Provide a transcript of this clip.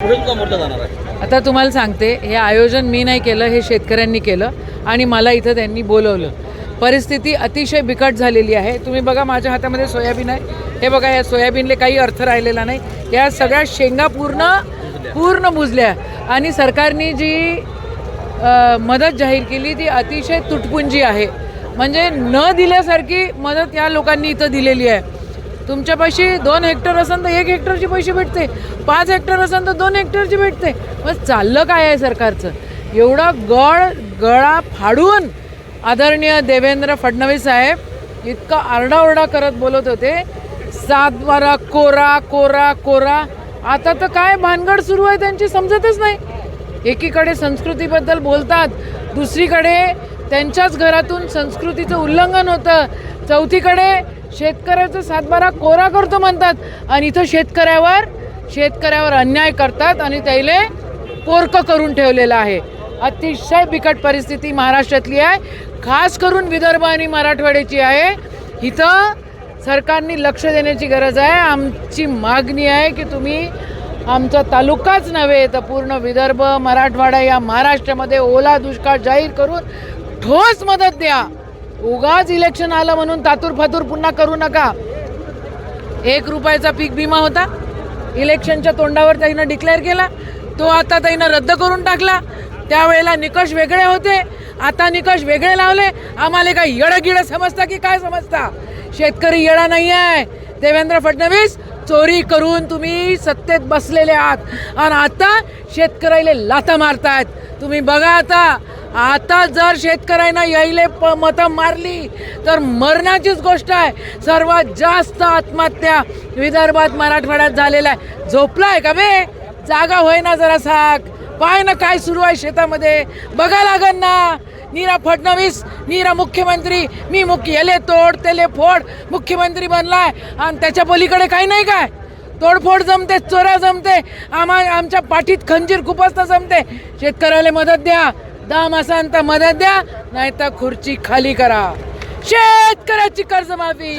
आता तुम्हाला सांगते हे आयोजन मी नाही केलं हे शेतकऱ्यांनी केलं आणि मला इथं त्यांनी बोलवलं. परिस्थिती अतिशय बिकट झालेली आहे. तुम्ही बघा माझ्या हातामध्ये सोयाबीन आहे. हे बघा या सोयाबीनले काही अर्थ राहिलेला नाही. या सगळ्या शेंगा पूर्ण पूर्ण बुजल्या. आणि सरकारने जी मदत जाहीर केली ती अतिशय तुटपुंजी आहे. म्हणजे न दिल्यासारखी मदत या लोकांनी इथं दिलेली आहे. तुमच्यापाशी दोन हेक्टर असेल तर एक हेक्टरचे पैसे भेटते. पाच हेक्टर असेल तर दोन हेक्टरचे भेटते. मग चाललं काय आहे सरकारचं? एवढा गळ गळा फाडून आदरणीय देवेंद्र फडणवीस साहेब इतका आरडाओरडा करत बोलत होते. सातबारा कोरा कोरा कोरा. आता तर काय भानगड सुरू आहे त्यांची समजतच नाही. एकीकडे संस्कृतीबद्दल बोलतात दुसरीकडे त्यांच्याच घरातून संस्कृतीचं उल्लंघन होतं. चौथीकडे शेतकऱ्याचा सातबारा कोरा करतो म्हणतात. आणि इथं शेतकऱ्यावर शेतकऱ्यावर अन्याय करतात आणि त्याला पोरकं करून ठेवलेलं आहे. अतिशय बिकट परिस्थिती महाराष्ट्रातली आहे. खास करून विदर्भ आणि मराठवाड्याची आहे. इथं सरकारने लक्ष देण्याची गरज आहे. आमची मागणी आहे की तुम्ही आमचा तालुकाच नव्हे तर पूर्ण विदर्भ मराठवाडा या महाराष्ट्रामध्ये ओला दुष्काळ जाहीर करून ठोस मदत द्या. उगाच इलेक्शन आलं म्हणून तातूर फातूर पुन्हा करू नका. एक रुपयाचा पीक विमा होता. इलेक्शनच्या तोंडावर त्यानं डिक्लेअर केला. तो आता त्यानं रद्द करून टाकला. त्यावेळेला निकष वेगळे होते. आता निकष वेगळे लावले. आम्हाला काय येडं गिडं समजता की काय समजता? शेतकरी येडा नाही आहे देवेंद्र फडणवीस चोरी करून तुम्ही सत्तेत बसलेले आहात. आणि आता शेतकऱ्याला लाथा मारतायत. तुम्ही बघा आता. आता जर शेतकऱ्यांना यायले प मतं मारली तर मरणाचीच गोष्ट आहे. सर्वात जास्त आत्महत्या विदर्भात मराठवाड्यात झालेल्या आहे. झोपलाय का बे? जागा होईना जरा साक पाय ना काय सुरू आहे शेतामध्ये. बघा लागन ना. नीरा फडणवीस नीरा मुख्यमंत्री. मी मुख्य याले तोड त्याले फोड. मुख्यमंत्री बनलाय. आणि त्याच्या पलीकडे काही नाही काय? तोडफोड जमते चोऱ्या जमते. आम्हा आमच्या पाठीत खंजीर खुपसता जमते. शेतकऱ्याला मदत द्या. दाम असाल तर मदत द्या. नाही तर खुर्ची खाली करा. शेतकऱ्याची कर्जमाफी.